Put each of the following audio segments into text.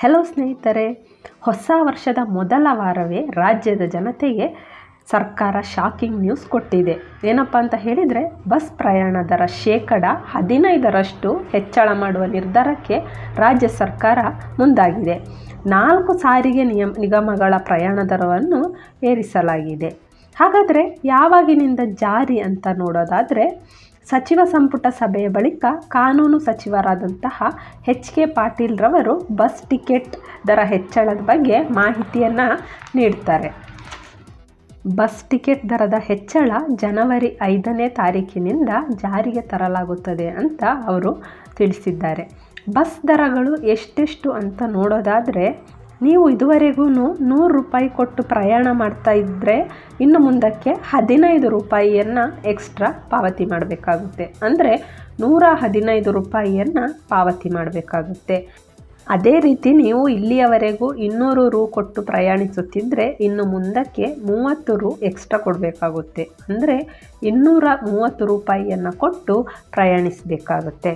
Hello ಸ್ನೇಹಿತರೆ, ಹೊಸ ವರ್ಷದ ಮೊದಲ ವಾರವೇ ರಾಜ್ಯದ ಜನತೆಗೆ ಸರ್ಕಾರ ಶಾಕಿಂಗ್ ನ್ಯೂಸ್ ಕೊಟ್ಟಿದೆ. ಏನಪ್ಪ ಅಂತ ಹೇಳಿದರೆ, ಬಸ್ ಪ್ರಯಾಣ ದರ ಶೇಕಡ ಹದಿನೈದರಷ್ಟು ಹೆಚ್ಚಳ ಮಾಡುವ ನಿರ್ಧಾರಕ್ಕೆ ರಾಜ್ಯ ಸರ್ಕಾರ ಮುಂದಾಗಿದೆ. ನಾಲ್ಕು ಸಾರಿಗೆ ನಿಯಮ, ನಿಗಮಗಳ ಪ್ರಯಾಣ ದರವನ್ನು ಏರಿಸಲಾಗಿದೆ. ಹಾಗಾದರೆ ಯಾವಾಗಿನಿಂದ ಜಾರಿ ಅಂತ ನೋಡೋದಾದರೆ ಸಚಿವ ಸಂಪುಟ ಸಭೆಯ ಬಳಿಕ ಕಾನೂನು ಸಚಿವರಾದಂತಹ ಎಚ್ ಕೆ ಪಾಟೀಲ್ರವರು ಬಸ್ ಟಿಕೆಟ್ ದರ ಹೆಚ್ಚಳದ ಬಗ್ಗೆ ಮಾಹಿತಿಯನ್ನು ನೀಡ್ತಾರೆ. ಬಸ್ ಟಿಕೆಟ್ ದರದ ಹೆಚ್ಚಳ ಜನವರಿ ಐದನೇ ತಾರೀಕಿನಿಂದ ಜಾರಿಗೆ ತರಲಾಗುತ್ತದೆ ಅಂತ ಅವರು ತಿಳಿಸಿದ್ದಾರೆ. ಬಸ್ ದರಗಳು ಎಷ್ಟೆಷ್ಟು ಅಂತ ನೋಡೋದಾದರೆ ನೀವು ಇದುವರೆಗೂ ನೂರು ರೂಪಾಯಿ ಕೊಟ್ಟು ಪ್ರಯಾಣ ಮಾಡ್ತಾ ಇದ್ದರೆ ಇನ್ನು ಮುಂದಕ್ಕೆ ಹದಿನೈದು ರೂಪಾಯಿಯನ್ನು ಎಕ್ಸ್ಟ್ರಾ ಪಾವತಿ ಮಾಡಬೇಕಾಗುತ್ತೆ. ಅಂದರೆ ನೂರ ಹದಿನೈದು ರೂಪಾಯಿಯನ್ನು ಪಾವತಿ ಮಾಡಬೇಕಾಗುತ್ತೆ. ಅದೇ ರೀತಿ ನೀವು ಇಲ್ಲಿಯವರೆಗೂ ಇನ್ನೂರು ರೂ ಕೊಟ್ಟು ಪ್ರಯಾಣಿಸುತ್ತಿದ್ದರೆ ಇನ್ನು ಮುಂದಕ್ಕೆ ಮೂವತ್ತು ರೂ ಎಕ್ಸ್ಟ್ರಾ ಕೊಡಬೇಕಾಗುತ್ತೆ. ಅಂದರೆ ಇನ್ನೂರ ಮೂವತ್ತು ರೂಪಾಯಿಯನ್ನು ಕೊಟ್ಟು ಪ್ರಯಾಣಿಸಬೇಕಾಗುತ್ತೆ.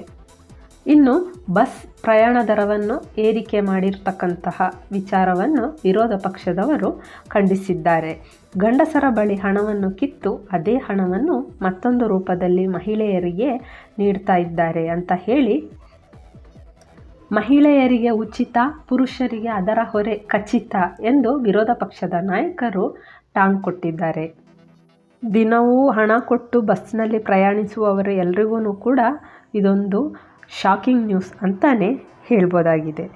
ಇನ್ನು ಬಸ್ ಪ್ರಯಾಣ ದರವನ್ನು ಏರಿಕೆ ಮಾಡಿರ್ತಕ್ಕಂತಹ ವಿಚಾರವನ್ನು ವಿರೋಧ ಪಕ್ಷದವರು ಖಂಡಿಸಿದ್ದಾರೆ. ಗಂಡಸರ ಬಳಿ ಹಣವನ್ನು ಕಿತ್ತು ಅದೇ ಹಣವನ್ನು ಮತ್ತೊಂದು ರೂಪದಲ್ಲಿ ಮಹಿಳೆಯರಿಗೆ ನೀಡ್ತಾ ಇದ್ದಾರೆ ಅಂತ ಹೇಳಿ ಮಹಿಳೆಯರಿಗೆ ಉಚಿತ, ಪುರುಷರಿಗೆ ಅದರ ಹೊರೆ ಖಚಿತ ಎಂದು ವಿರೋಧ ಪಕ್ಷದ ನಾಯಕರು ಟಾಂಗ್ ಕೊಟ್ಟಿದ್ದಾರೆ. ದಿನವೂ ಹಣ ಕೊಟ್ಟು ಬಸ್ನಲ್ಲಿ ಪ್ರಯಾಣಿಸುವವರು ಎಲ್ರಿಗೂ ಕೂಡ ಇದೊಂದು ಶಾಕಿಂಗ್ ನ್ಯೂಸ್ ಅಂತಲೇ ಹೇಳ್ಬೋದಾಗಿದೆ.